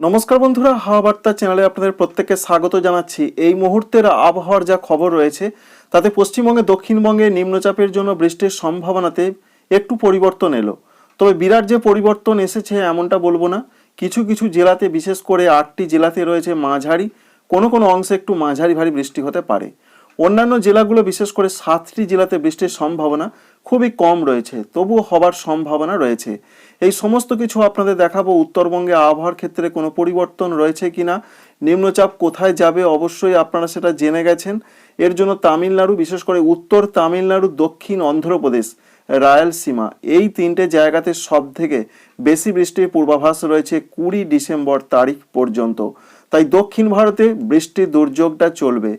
নমস্কার বন্ধুরা, হাওয়া বার্তা চ্যানেলে আপনাদের প্রত্যেককে স্বাগত জানাচ্ছি। এই মুহূর্তের আবহাওয়ার যা খবর রয়েছে, তাতে পশ্চিমবঙ্গে, দক্ষিণবঙ্গে নিম্নচাপের জন্য বৃষ্টির সম্ভাবনাতে একটু পরিবর্তন এলো। তবে বিরাট যে পরিবর্তন এসেছে এমনটা বলব না। কিছু কিছু জেলাতে, বিশেষ করে আটটি জেলাতে রয়েছে মাঝারি, কোনো কোনো অংশে একটু মাঝারি ভারী বৃষ্টি হতে পারে। অন্যান্য জেলাগুলো, বিশেষ করে সাতটি জেলাতে বৃষ্টির সম্ভাবনা খুবই কম রয়েছে, তবুও হবার সম্ভাবনা রয়েছে। এই সমস্ত কিছু আপনাদের দেখাবো। উত্তরবঙ্গে আবহাওয়ার ক্ষেত্রে কোনো পরিবর্তন রয়েছে কিনা? নিম্নচাপ কোথায় যাবে? অবশ্যই আপনারা সেটা জেনে গেছেন। এর জন্য তামিলনাড়ু, বিশেষ করে উত্তর তামিলনাড়ু, দক্ষিণ অন্ধ্রপ্রদেশ, রায়ালসীমা এই তিনটে জায়গাতে সব থেকে বেশি বৃষ্টির পূর্বাভাস রয়েছে কুড়ি ডিসেম্বর তারিখ পর্যন্ত। তাই দক্ষিণ ভারতে বৃষ্টির দুর্যোগটা চলবে।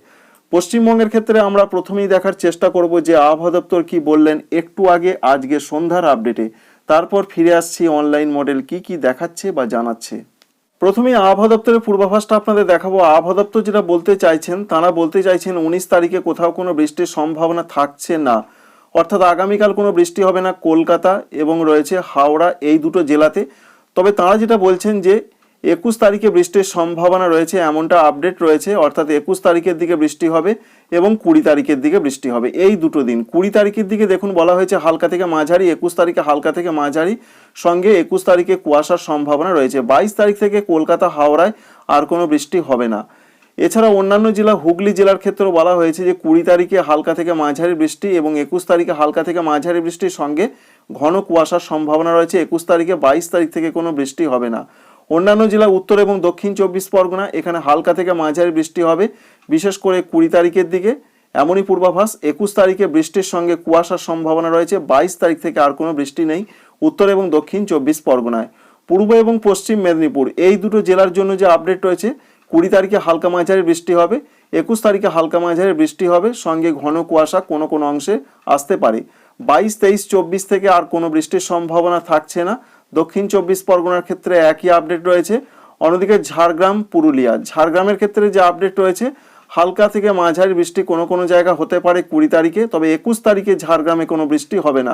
পশ্চিমবঙ্গের ক্ষেত্রে আমরা প্রথমেই দেখার চেষ্টা করব যে আবহাওয়া দপ্তর কি বললেন একটু আগে আজকে সন্ধ্যার আপডেটে তারপর ফিরে আসছি অনলাইন মডেল কি কি দেখাচ্ছে বা জানাচ্ছে। প্রথমে আবহাওয়া দপ্তরের পূর্বাভাসটা আপনাদের দেখাবো। আবহাওয়া দপ্তর যেটা বলতে চাইছেন, তারা বলতে চাইছেন উনিশ তারিখে কোথাও কোনো বৃষ্টির সম্ভাবনা থাকছে না। অর্থাৎ আগামীকাল কোনো বৃষ্টি হবে না কলকাতা এবং রয়েছে হাওড়া এই দুটো জেলাতে। তবে তারা যেটা বলছেন যে একুশ তারিখে বৃষ্টির সম্ভাবনা রয়েছে, এমনটা আপডেট রয়েছে, অর্থাৎ একুশ তারিখের দিকে বৃষ্টি হবে এবং কুড়ি তারিখের দিকে বৃষ্টি হবে। এই দুটো দিন, কুড়ি তারিখের দিকে দেখুন বলা হয়েছে হালকা থেকে মাঝারি, একুশ তারিখে হালকা থেকে মাঝারি, সঙ্গে একুশ তারিখে কুয়াশার সম্ভাবনা রয়েছে। বাইশ তারিখ থেকে কলকাতা, হাওড়ায় আর কোনো বৃষ্টি হবে না। এছাড়া অন্যান্য জেলা, হুগলি জেলার ক্ষেত্রেও বলা হয়েছে যে কুড়ি তারিখে হালকা থেকে মাঝারি বৃষ্টি এবং একুশ তারিখে হালকা থেকে মাঝারি বৃষ্টির সঙ্গে ঘন কুয়াশার সম্ভাবনা রয়েছে। একুশ তারিখে বাইশ তারিখ থেকে কোনো বৃষ্টি হবে না। অন্যান্য জেলা উত্তর এবং দক্ষিণ চব্বিশ পরগনা, এখানে হালকা থেকে মাঝারি বৃষ্টি হবে, বিশেষ করে কুড়ি তারিখের দিকে। এমনই পূর্বাভাস, একুশ তারিখে বৃষ্টির সঙ্গে কুয়াশার সম্ভাবনা রয়েছে, বাইশ তারিখ থেকে আর কোনো বৃষ্টি নেই উত্তর এবং দক্ষিণ চব্বিশ পরগনায়। পূর্ব এবং পশ্চিম মেদিনীপুর, এই দুটো জেলার জন্য যে আপডেট রয়েছে, কুড়ি তারিখে হালকা মাঝারি বৃষ্টি হবে, একুশ তারিখে হালকা মাঝারি বৃষ্টি হবে, সঙ্গে ঘন কুয়াশা কোনো কোনো অংশে আসতে পারে। বাইশ, তেইশ, চব্বিশ থেকে আর কোনো বৃষ্টির সম্ভাবনা থাকছে না দক্ষিণ চব্বিশ পরগনার ক্ষেত্রে একই আপডেট রয়েছে। অন্যদিকে ঝাড়গ্রাম, পুরুলিয়া। ঝাড়গ্রামের ক্ষেত্রে যে আপডেট রয়েছে, হালকা থেকে মাঝারি বৃষ্টি কোনো কোনো জায়গা হতে পারে কুড়ি তারিখে, তবে একুশ তারিখে ঝাড়গ্রামে কোনো বৃষ্টি হবে না।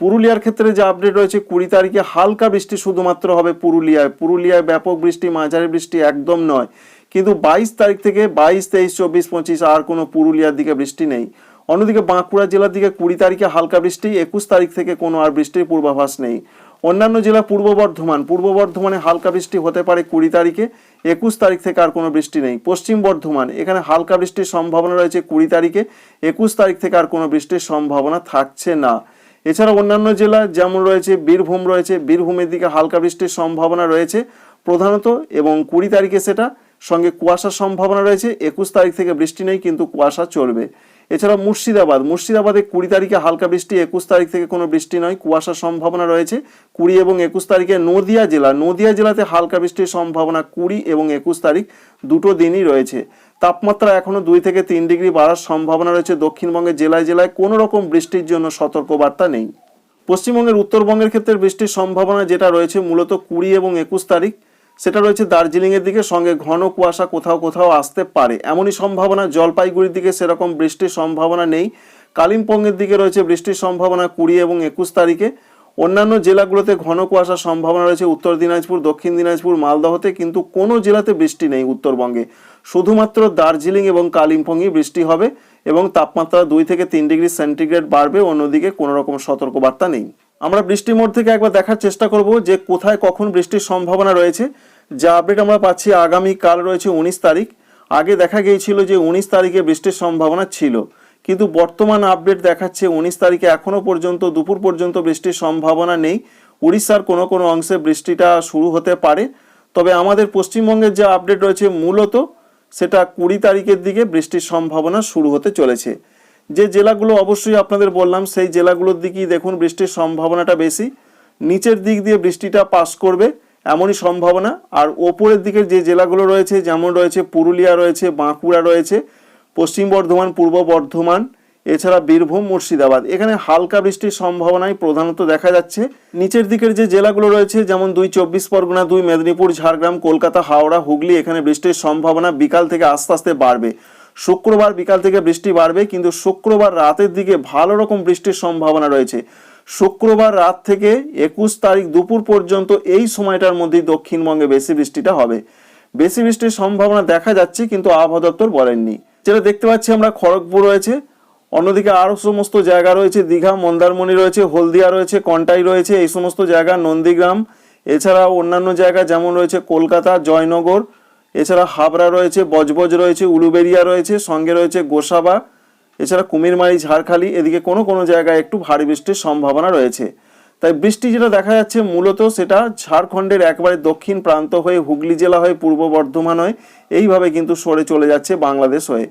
পুরুলিয়ার ক্ষেত্রে যে আপডেট রয়েছে, কুড়ি তারিখে হালকা বৃষ্টি শুধুমাত্র হবে পুরুলিয়ায়। পুরুলিয়ায় ব্যাপক বৃষ্টি, মাঝারি বৃষ্টি একদম নয়। কিন্তু বাইশ তারিখ থেকে বাইশ, তেইশ, চব্বিশ, পঁচিশ আর কোনো পুরুলিয়ার দিকে বৃষ্টি নেই। অন্যদিকে বাঁকুড়া জেলার দিকে কুড়ি তারিখে হালকা বৃষ্টি, একুশ তারিখ থেকে কোনো আর বৃষ্টির পূর্বাভাস নেই। অন্যান্য জেলা পূর্ব বর্ধমান, পূর্ব বর্ধমানে হালকা বৃষ্টি হতে পারে কুড়ি তারিখে, একুশ তারিখ থেকে আর কোনো বৃষ্টি নেই। পশ্চিম বর্ধমান, এখানে হালকা বৃষ্টির সম্ভাবনা রয়েছে কুড়ি তারিখে, একুশ তারিখ থেকে আর কোনো বৃষ্টির সম্ভাবনা থাকছে না। এছাড়া অন্যান্য জেলা যেমন রয়েছে, বীরভূম রয়েছে, বীরভূমের দিকে হালকা বৃষ্টির সম্ভাবনা রয়েছে প্রধানত, এবং কুড়ি তারিখে সেটা সঙ্গে কুয়াশার সম্ভাবনা রয়েছে, একুশ তারিখ থেকে বৃষ্টি নেই, কিন্তু কুয়াশা চলবে। এছাড়া মুর্শিদাবাদ। মুর্শিদাবাদে কুড়ি তারিখে হালকা বৃষ্টি, একুশ তারিখ থেকে কোনো বৃষ্টি নয়, কুয়াশার সম্ভাবনা রয়েছে কুড়ি এবং একুশ তারিখে নদিয়া জেলা। নদিয়া জেলাতে হালকা বৃষ্টির সম্ভাবনা কুড়ি এবং একুশ তারিখ দুটো দিনই রয়েছে। তাপমাত্রা এখনও দুই থেকে তিন ডিগ্রি বাড়ার সম্ভাবনা রয়েছে। দক্ষিণবঙ্গের জেলায় জেলায় কোনো রকম বৃষ্টির জন্য সতর্কবার্তা নেই। পশ্চিমবঙ্গের উত্তরবঙ্গের ক্ষেত্রে বৃষ্টির সম্ভাবনা যেটা রয়েছে, মূলত কুড়ি এবং একুশ তারিখ। সেটা রয়েছে দার্জিলিংয়ের দিকে, সঙ্গে ঘন কুয়াশা কোথাও কোথাও আসতে পারে। এমনই সম্ভাবনা জলপাইগুড়ির দিকে, সেরকম বৃষ্টির সম্ভাবনা নেই। কালিম্পংয়ের দিকে রয়েছে বৃষ্টির সম্ভাবনা কুড়ি এবং একুশ তারিখে। অন্যান্য জেলাগুলোতে ঘন কুয়াশার সম্ভাবনা রয়েছে, উত্তর দিনাজপুর, দক্ষিণ দিনাজপুর, মালদহতে, কিন্তু কোনো জেলাতে বৃষ্টি নেই উত্তরবঙ্গে। শুধুমাত্র দার্জিলিং এবং কালিম্পংয়ে বৃষ্টি হবে এবং তাপমাত্রা দুই থেকে তিন ডিগ্রি সেন্টিগ্রেড বাড়বে, অন্যদিকে কোনো রকম সতর্কবার্তা নেই। আমরা বৃষ্টি মোড় থেকে একবার দেখার চেষ্টা করব যে কোথায় কখন বৃষ্টির সম্ভাবনা রয়েছে। যা আপডেট আমরা পাচ্ছি আগামী কাল রয়েছে উনিশ তারিখ। আগে দেখা গিয়েছিল যে উনিশ তারিখে বৃষ্টির সম্ভাবনা ছিল। কিন্তু বর্তমান আপডেট দেখাচ্ছে উনিশ তারিখে এখনও পর্যন্ত, দুপুর পর্যন্ত বৃষ্টির সম্ভাবনা নেই। উড়িষ্যার কোনো কোনো অংশে বৃষ্টিটা শুরু হতে পারে। তবে আমাদের পশ্চিমবঙ্গের যে আপডেট রয়েছে মূলত, সেটা কুড়ি তারিখের দিকে বৃষ্টির সম্ভাবনা শুরু হতে চলেছে। যে জেলাগুলো অবশ্যই আপনাদের বললাম, সেই জেলাগুলোর দিকেই দেখুন বৃষ্টির সম্ভাবনাটা বেশি। নিচের দিক দিয়ে বৃষ্টিটা পাস করবে, এমনই সম্ভাবনা। আর ওপরের দিকের যে জেলাগুলো রয়েছে, যেমন রয়েছে পুরুলিয়া রয়েছে, বাঁকুড়া রয়েছে, পশ্চিম বর্ধমান, পূর্ব বর্ধমান, এছাড়া বীরভূম, মুর্শিদাবাদ। এখানে হালকা বৃষ্টির সম্ভাবনাই প্রধানত দেখা যাচ্ছে। নিচের দিকের যে জেলাগুলো রয়েছে, যেমন দুই চব্বিশ পরগনা, দুই মেদিনীপুর, ঝাড়গ্রাম, কলকাতা, হাওড়া, হুগলি, এখানে বৃষ্টির সম্ভাবনা বিকাল থেকে আস্তে আস্তে বাড়বে। শুক্রবার বিকাল থেকে বৃষ্টি বাড়বে, কিন্তু শুক্রবার রাতের দিকে ভালো রকম বৃষ্টির সম্ভাবনা রয়েছে। শুক্রবার রাত থেকে একুশ তারিখ দুপুর পর্যন্ত এই সময়টার মধ্যেই দক্ষিণবঙ্গে বেশি বৃষ্টিটা হবে। বেশি বৃষ্টির সম্ভাবনা দেখা যাচ্ছে, কিন্তু আবহাওয়া দপ্তর বলেননি। যেটা দেখতে পাচ্ছি আমরা, খড়গপুর রয়েছে, অন্যদিকে আরও সমস্ত জায়গা রয়েছে, দীঘা, মন্দারমণি রয়েছে, হলদিয়া রয়েছে, কন্টাই রয়েছে, এই সমস্ত জায়গা, নন্দীগ্রাম, এছাড়াও অন্যান্য জায়গা যেমন রয়েছে, কলকাতা, জয়নগর এছাড়া হাবড়া রয়েছে, বজবজ রয়েছে, উলুবেরিয়া রয়েছে, সঙ্গে রয়েছে গোসাবা, এছাড়া কুমিরমারি, ঝাড়খালি, এদিকে কোনো কোনো জায়গায় একটু ভারী বৃষ্টির সম্ভাবনা রয়েছে। তাই বৃষ্টি যেটা দেখা যাচ্ছে মূলত সেটা ঝাড়খণ্ডের একবারে দক্ষিণ প্রান্ত হয়ে হুগলি জেলা হয়ে পূর্ব বর্ধমান হয়ে এইভাবে কিন্তু সরে চলে যাচ্ছে বাংলাদেশ হয়ে।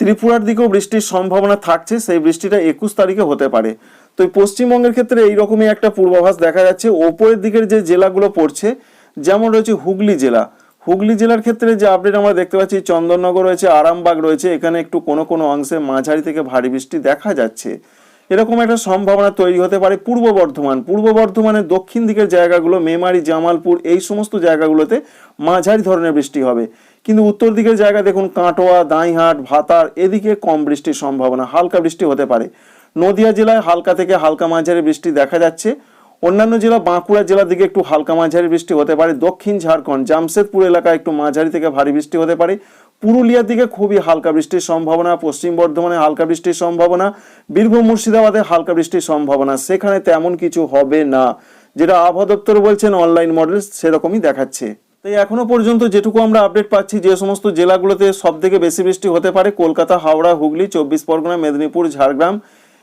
ত্রিপুরার দিকেও বৃষ্টির সম্ভাবনা থাকছে, সেই বৃষ্টিটা একুশ তারিখে হতে পারে। তো পশ্চিমবঙ্গের ক্ষেত্রে এইরকমই একটা পূর্বাভাস দেখা যাচ্ছে। ওপরের দিকের যে জেলাগুলো পড়ছে, যেমন রয়েছে হুগলি জেলা হুগলি জেলার ক্ষেত্রে যে আপডেট আমরা দেখতে পাচ্ছি, চন্দননগর রয়েছে, আরামবাগ রয়েছে, এখানে একটু কোনো কোনো অংশে মাঝারি থেকে ভারী বৃষ্টি দেখা যাচ্ছে। এরকম একটা সম্ভাবনা তৈরি হতে পারে পূর্ব বর্ধমান। পূর্ব বর্ধমানের দক্ষিণ দিকের জায়গাগুলো, মেমারি, জামালপুর, এই সমস্ত জায়গাগুলোতে মাঝারি ধরনের বৃষ্টি হবে। কিন্তু উত্তর দিকের জায়গা দেখুন, কাটোয়া, দাঁইহাট, ভাতার, এদিকে কম বৃষ্টির সম্ভাবনা, হালকা বৃষ্টি হতে পারে। নদিয়া জেলায় হালকা থেকে হালকা মাঝারি বৃষ্টি দেখা যাচ্ছে। অন্যান্য জেলা বাঁকুড়া জেলার দিকে একটু হালকা মাঝারি বৃষ্টি হতে পারে, দক্ষিণ ঝাড়খণ্ড, জামশেদপুর এলাকায় একটু মাঝারি থেকে ভারী বৃষ্টি হতে পারে, পুরুলিয়ার দিকে খুবই হালকা বৃষ্টির সম্ভাবনা, পশ্চিম বর্ধমানে হালকা বৃষ্টির সম্ভাবনা, বীরভূম, মুর্শিদাবাদে হালকা বৃষ্টির সম্ভাবনা, সেখানে তেমন কিছু হবে না। যেটা আবহাওয়া দপ্তর বলছেন, অনলাইন মডেল সেরকমই দেখাচ্ছে। তাই এখনও পর্যন্ত যেটুকু আমরা আপডেট পাচ্ছি, যে সমস্ত জেলাগুলোতে সব থেকে বেশি বৃষ্টি হতে পারে, কলকাতা, হাওড়া, হুগলি, চব্বিশ পরগনা, মেদিনীপুর, ঝাড়গ্রাম,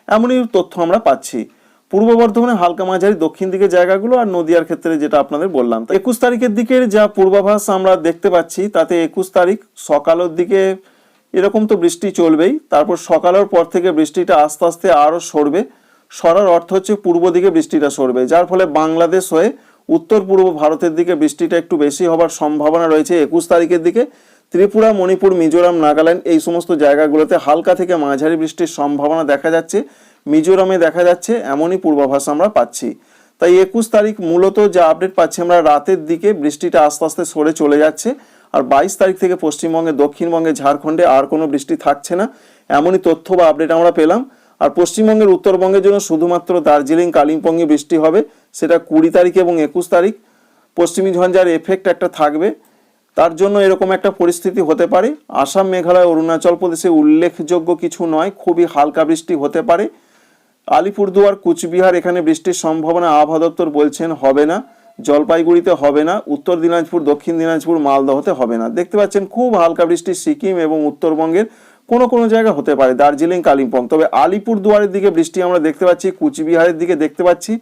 এমনই তথ্য আমরা পাচ্ছি। পূর্ব বর্ধমানে হালকা মাঝারি দক্ষিণ দিকের জায়গাগুলো আর নদিয়ার ক্ষেত্রে যেটা আপনাদের বললাম। একুশ তারিখের দিকের যা পূর্বাভাস আমরা দেখতে পাচ্ছি, তাতে একুশ তারিখ সকালের দিকে এরকম তো বৃষ্টি চলবেই, তারপর সকালের পর থেকে বৃষ্টিটা আস্তে আস্তে আরও সরবে। সরার অর্থ হচ্ছে পূর্ব দিকে বৃষ্টিটা সরবে, যার ফলে বাংলাদেশ হয়ে উত্তর পূর্ব ভারতের দিকে বৃষ্টিটা একটু বেশি হবার সম্ভাবনা রয়েছে একুশ তারিখের দিকে। ত্রিপুরা, মণিপুর, মিজোরাম, নাগাল্যান্ড এই সমস্ত জায়গাগুলোতে হালকা থেকে মাঝারি বৃষ্টির সম্ভাবনা দেখা যাচ্ছে। মিজোরামে দেখা যাচ্ছে, এমনই পূর্বাভাস আমরা পাচ্ছি। তাই একুশ তারিখ মূলত যা আপডেট পাচ্ছি আমরা রাতের দিকে বৃষ্টিটা আস্তে আস্তে সরে চলে যাচ্ছে। আর বাইশ তারিখ থেকে পশ্চিমবঙ্গে, দক্ষিণবঙ্গে, ঝাড়খণ্ডে আর কোনো বৃষ্টি থাকছে না, এমনই তথ্য বা আপডেট আমরা পেলাম। আর পশ্চিমবঙ্গের উত্তরবঙ্গের জন্য শুধুমাত্র দার্জিলিং, কালিম্পংয়ে বৃষ্টি হবে, সেটা কুড়ি তারিখ এবং একুশ তারিখ। পশ্চিমী ঝঞ্ঝার এফেক্ট একটা থাকবে, তার জন্য এরকম একটা পরিস্থিতি হতে পারে। আসাম, মেঘালয়, অরুণাচল প্রদেশে উল্লেখযোগ্য কিছু নয়, খুবই হালকা বৃষ্টি হতে পারে। আলিপুরদুয়ার, কুচবিহার, এখানে বৃষ্টির সম্ভাবনা আবহাওয়া দপ্তর বলছেন হবে না। জলপাইগুড়িতে হবে না। উত্তর দিনাজপুর, দক্ষিণ দিনাজপুর, মালদহতে হবে না। দেখতে পাচ্ছেন খুব হালকা বৃষ্টি সিকিম এবং উত্তরবঙ্গের কোনো কোনো জায়গা হতে পারে, দার্জিলিং, কালিম্পং। তবে আলিপুরদুয়ারের দিকে বৃষ্টি আমরা দেখতে পাচ্ছি, কুচবিহারের দিকে দেখতে পাচ্ছি।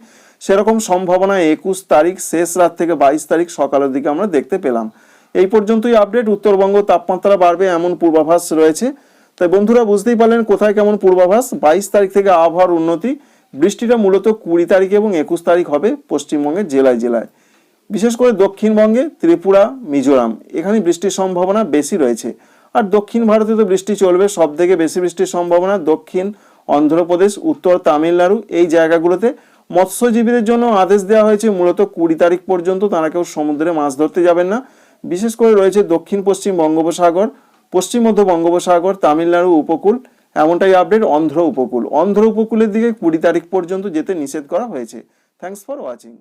সেরকম সম্ভাবনা একুশ তারিখ, শেষ রাত থেকে বাইশ তারিখ সকালের দিকে আমরা দেখতে পেলাম। এই পর্যন্তই আপডেট। উত্তরবঙ্গ তাপমাত্রা বাড়বে, এমন পূর্বাভাস রয়েছে। তাই বন্ধুরা বুঝতেই পারলেন কোথায় কেমন পূর্বাভাস। বাইশ তারিখ থেকে আবহাওয়ার উন্নতি। বৃষ্টিটা মূলত কুড়ি তারিখ এবং একুশ তারিখ হবে পশ্চিমবঙ্গের জেলায় জেলায়। বিশেষ করে দক্ষিণবঙ্গে ত্রিপুরা, মিজোরাম, এখানে বৃষ্টির সম্ভাবনা বেশি রয়েছে। আর দক্ষিণ ভারতে তো বৃষ্টি চলবে সব থেকে বেশি বৃষ্টির সম্ভাবনা দক্ষিণ অন্ধ্রপ্রদেশ, উত্তর তামিলনাড়ু, এই জায়গাগুলোতে। মৎস্যজীবীদের জন্য আদেশ দেওয়া হয়েছে, মূলত কুড়ি তারিখ পর্যন্ত তারা কেউ সমুদ্রে মাছ ধরতে যাবেন না। বিশেষ করে রয়েছে দক্ষিণ পশ্চিম বঙ্গোপসাগর পশ্চিম মধ্য বঙ্গোপসাগর, তামিলনাড়ু উপকূল, এমনটাই আপডেট অন্ধ্র উপকূল। অন্ধ্র উপকূলের দিকে কুড়ি তারিখ পর্যন্ত যেতে নিষেধ করা হয়েছে। Thanks for watching